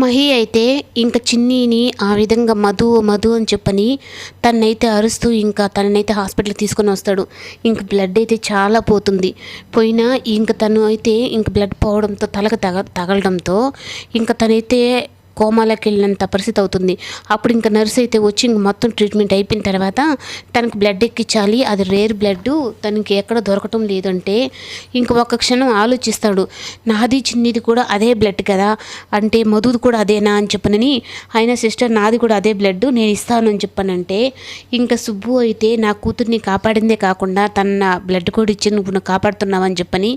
మహి అయితే ఇంకా చిన్నీని ఆ విధంగా మధు మధు అని చెప్పని తనైతే అరుస్తూ ఇంకా తననైతే హాస్పిటల్కి తీసుకొని వస్తాడు. ఇంక బ్లడ్ అయితే చాలా పోతుంది. పోయినా ఇంక తను అయితే ఇంక బ్లడ్ పోవడంతో తలకు తగ తగలడంతో ఇంకా తనైతే కోమాలోకి వెళ్ళినంత పరిస్థితి అవుతుంది. అప్పుడు ఇంకా నర్స్ అయితే వచ్చి ఇంక మొత్తం ట్రీట్మెంట్ అయిపోయిన తర్వాత తనకు బ్లడ్ ఎక్కించాలి. అది రేర్ బ్లడ్ తనకి ఎక్కడ దొరకటం లేదంటే ఇంక ఒక క్షణం ఆలోచిస్తాడు. నాది చిన్నిది కూడా అదే బ్లడ్ కదా. అంటే మధుది కూడా అదేనా అని చెప్పనని ఆయన సిస్టర్ నాది కూడా అదే బ్లడ్ నేను ఇస్తాను అని చెప్పానంటే ఇంకా సుబ్బు అయితే నా కూతుర్ని కాపాడిందే కాకుండా తన బ్లడ్ కూడా ఇచ్చి నువ్వు నన్ను కాపాడుతున్నావు అని చెప్పని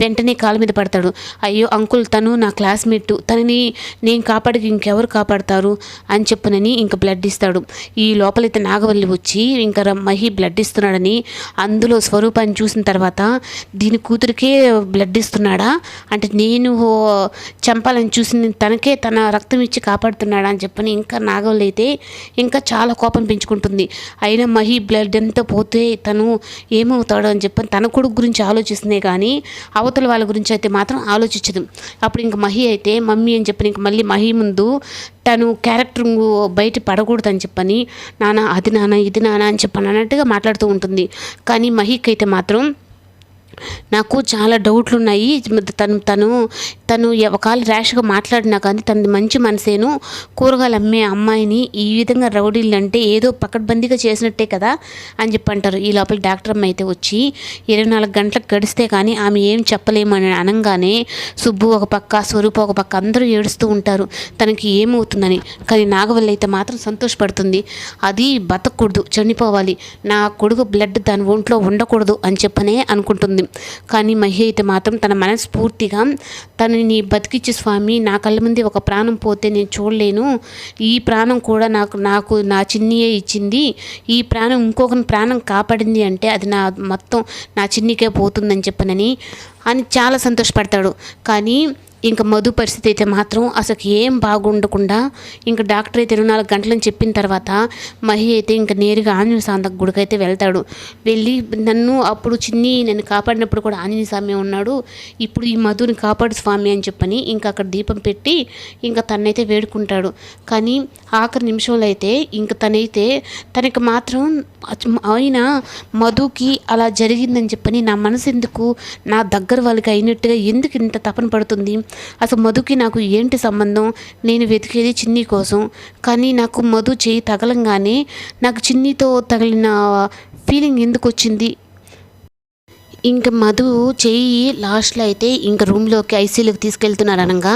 వెంటనే కాలు మీద పడతాడు. అయ్యో అంకుల్ తను నా క్లాస్మేట్. తనని నేను కాపాడి ఇంకెవరు కాపాడతారు అని చెప్పునని ఇంక బ్లడ్ ఇస్తాడు. ఈ లోపలైతే నాగవల్లి వచ్చి ఇంకా మహి బ్లడ్ ఇస్తున్నాడని అందులో స్వరూపాన్ని చూసిన తర్వాత దీని కూతురికే బ్లడ్ ఇస్తున్నాడా? అంటే నేను చంపాలని చూసిన తనకే తన రక్తం ఇచ్చి కాపాడుతున్నాడా అని చెప్పని ఇంకా నాగవల్లి అయితే ఇంకా చాలా కోపం పెంచుకుంటుంది. అయినా మహి బ్లడ్ ఎంత పోతే తను ఏమవుతాడు అని చెప్పని తన కొడుకు గురించి ఆలోచిస్తుందే కానీ అవతల వాళ్ళ గురించి అయితే మాత్రం ఆలోచించదు. అప్పుడు ఇంక మహి అయితే మమ్మీ అని చెప్పని ఇంక మళ్ళీ మహి ముందు తను క్యారెక్టర్ బయట పడకూడదని చెప్పని నాన్న అది నాన్న ఇది నాన్న అని చెప్పని అన్నట్టుగా మాట్లాడుతూ ఉంటుంది. కానీ మహిక్ అయితే మాత్రం నాకు చాలా డౌట్లు ఉన్నాయి తను తను తను ఒకవేళ ర్యాష్గా మాట్లాడినా కానీ తనది మంచి మనసేను. కూరగాయలు అమ్మే అమ్మాయిని ఈ విధంగా రౌడీలు అంటే ఏదో పకడ్బందీగా చేసినట్టే కదా అని చెప్పి అంటారు. ఈ లోపల డాక్టర్ అమ్మ అయితే వచ్చి ఇరవై నాలుగు గంటలకు గడిస్తే కానీ ఆమె ఏం చెప్పలేమని అనగానే సుబ్బు ఒక పక్క స్వరూప ఒక పక్క అందరూ ఏడుస్తూ ఉంటారు. తనకి ఏమవుతుందని. కానీ నాగవల్లి అయితే మాత్రం సంతోషపడుతుంది. అది బతకూడదు చనిపోవాలి. నా కొడుకు బ్లడ్ దాని ఒంట్లో ఉండకూడదు అని చెప్పనే అనుకుంటుంది. కానీ మహి అయితే మాత్రం తన మనస్ఫూర్తిగా తనని బతికిచ్చి స్వామి నా కళ్ళ ముందే ఒక ప్రాణం పోతే నేను చూడలేను. ఈ ప్రాణం కూడా నాకు నాకు నా చిన్నియే ఇచ్చింది. ఈ ప్రాణం ఇంకొకరి ప్రాణం కాపాడింది అంటే అది నా మొత్తం నా చిన్నికే పోతుందని చెప్పనని అని చాలా సంతోషపడతాడు. కానీ ఇంకా మధు పరిస్థితి అయితే మాత్రం అసలు ఏం బాగుండకుండా ఇంకా డాక్టర్ అయితే ఇరవై నాలుగు గంటలని చెప్పిన తర్వాత మహి అయితే ఇంకా నేరుగా ఆంజనేయ స్వామి దగ్గర గుడికి అయితే వెళ్తాడు. వెళ్ళి నన్ను అప్పుడు చిన్ని నన్ను కాపాడినప్పుడు కూడా ఆంజనేయ స్వామి ఉన్నాడు. ఇప్పుడు ఈ మధుని కాపాడు స్వామి అని చెప్పని ఇంకా అక్కడ దీపం పెట్టి ఇంకా తనైతే వేడుకుంటాడు. కానీ ఆఖరి నిమిషంలో అయితే ఇంకా తనైతే తనకి మాత్రం ఆయన మధుకి అలా జరిగిందని చెప్పని నా మనసు ఎందుకు నా దగ్గర వాళ్ళకి అయినట్టుగా ఎందుకు ఇంత తపన పడుతుంది? అసలు మధుకి నాకు ఏంటి సంబంధం? నేను వెతికేది చిన్ని కోసం. కానీ నాకు మధు చేయి తగలంగానే నాకు చిన్నితో తగిలిన ఫీలింగ్ ఎందుకు వచ్చింది? ఇంకా మధు చెయ్యి లాస్ట్లో అయితే ఇంకా రూమ్లోకి ఐసీయూలోకి తీసుకెళ్తున్నారు అనగా.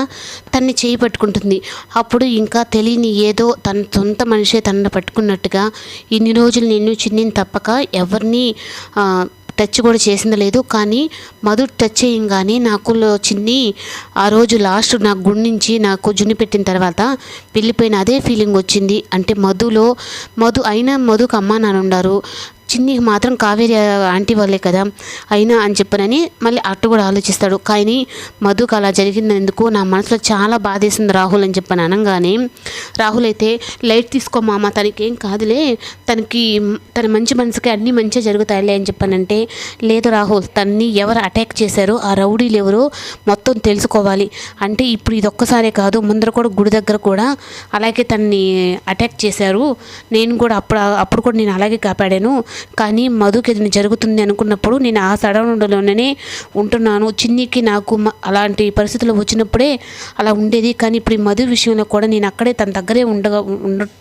తన్ని చేయి పట్టుకుంటుంది. అప్పుడు ఇంకా తెలియని ఏదో తన సొంత మనిషే తనను పట్టుకున్నట్టుగా ఇన్ని రోజులు నేను చిన్నిని తప్పక ఎవరిని టచ్ కూడా చేసింది లేదు కానీ మధు టచ్ చేయంగానే నాకు చిన్ని ఆ రోజు లాస్ట్ నా గుడి నుంచి నాకు జున్ను పెట్టిన తర్వాత వెళ్ళిపోయిన అదే ఫీలింగ్ వచ్చింది. అంటే మధులో మధు అయినా మధుకు అమ్మ నాన్న ఉన్నారు చిన్నికి మాత్రం కావేరి ఆంటీ వాళ్ళే కదా అయినా అని చెప్పనని మళ్ళీ అట్టు కూడా ఆలోచిస్తాడు. కానీ మధుకు అలా జరిగినందుకు నా మనసులో చాలా బాధేసింది రాహుల్ అని చెప్పని అనగానే రాహుల్ అయితే లైట్ తీసుకో మామ తనకేం కాదులే. తనకి తన మంచి మనసుకి అన్నీ మంచిగా జరుగుతాయిలే అని చెప్పానంటే లేదు రాహుల్ తన్ని ఎవరు అటాక్ చేశారో ఆ రౌడీలు ఎవరో మొత్తం తెలుసుకోవాలి. అంటే ఇప్పుడు ఇది ఒక్కసారే కాదు ముందర కూడా గుడి దగ్గర కూడా అలాగే తన్ని అటాక్ చేశారు. నేను కూడా అప్పుడు అప్పుడు కూడా నేను అలాగే కాపాడాను. కానీ మధుకి ఏదైనా జరుగుతుంది అనుకున్నప్పుడు నేను ఆ సడవులోనే ఉంటున్నాను. చిన్నికి నాకు అలాంటి పరిస్థితులు వచ్చినప్పుడే అలా ఉండేది. కానీ ఇప్పుడు ఈ మధు విషయంలో కూడా నేను అక్కడే తన దగ్గరే ఉండగా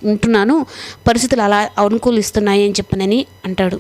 ఉంటున్నాను. పరిస్థితులు అలా అనుకూలిస్తున్నాయి అని చెప్పనని అంటాడు.